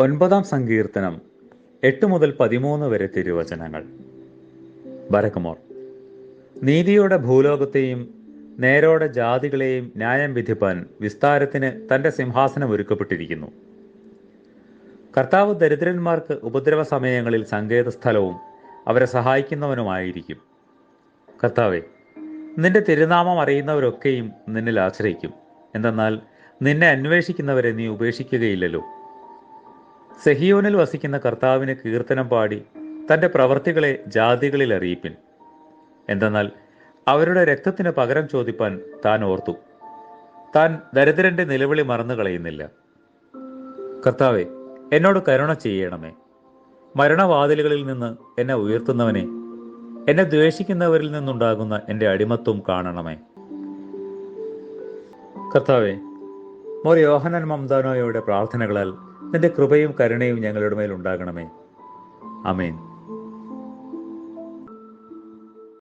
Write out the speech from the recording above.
ഒൻപതാം സങ്കീർത്തനം എട്ട് മുതൽ പതിമൂന്ന് വരെ തിരുവചനങ്ങൾ. ബരക്കുമോർ നീതിയുടെ ഭൂലോകത്തെയും നേരോടെ ജാതികളെയും ന്യായം വിധിപ്പാൻ വിസ്താരത്തിന് തന്റെ സിംഹാസനം ഒരുക്കപ്പെട്ടിരിക്കുന്നു. കർത്താവ് ദരിദ്രന്മാർക്ക് ഉപദ്രവ സമയങ്ങളിൽ സങ്കേതസ്ഥലവും അവരെ സഹായിക്കുന്നവനുമായിരിക്കും. കർത്താവെ നിന്റെ തിരുനാമം അറിയുന്നവരൊക്കെയും നിന്നിൽ ആശ്രയിക്കും. എന്തെന്നാൽ നിന്നെ അന്വേഷിക്കുന്നവരെ നീ ഉപേക്ഷിക്കുകയില്ലല്ലോ. സെഹിയോനിൽ വസിക്കുന്ന കർത്താവിന് കീർത്തനം പാടി തന്റെ പ്രവർത്തികളെ ജാതികളിൽ അറിയിപ്പിൻ. എന്തെന്നാൽ അവരുടെ രക്തത്തിന് പകരം ചോദിപ്പാൻ താൻ ഓർത്തു. താൻ ദരിദ്രന്റെ നിലവിളി മറന്നു കളയുന്നില്ല. കർത്താവെ എന്നോട് കരുണ ചെയ്യണമേ. മരണവാതിലുകളിൽ നിന്ന് എന്നെ ഉയർത്തുന്നവനെ എന്നെ ദ്വേഷിക്കുന്നവരിൽ നിന്നുണ്ടാകുന്ന എന്റെ അടിമത്വം കാണണമേ. കർത്താവെ മോർ യോഹനൻ മംദാനോയുടെ പ്രാർത്ഥനകളാൽ നിന്റെ കൃപയും കരുണയും ഞങ്ങളുടെ മേൽ ഉണ്ടാകണമേ. അമേൻ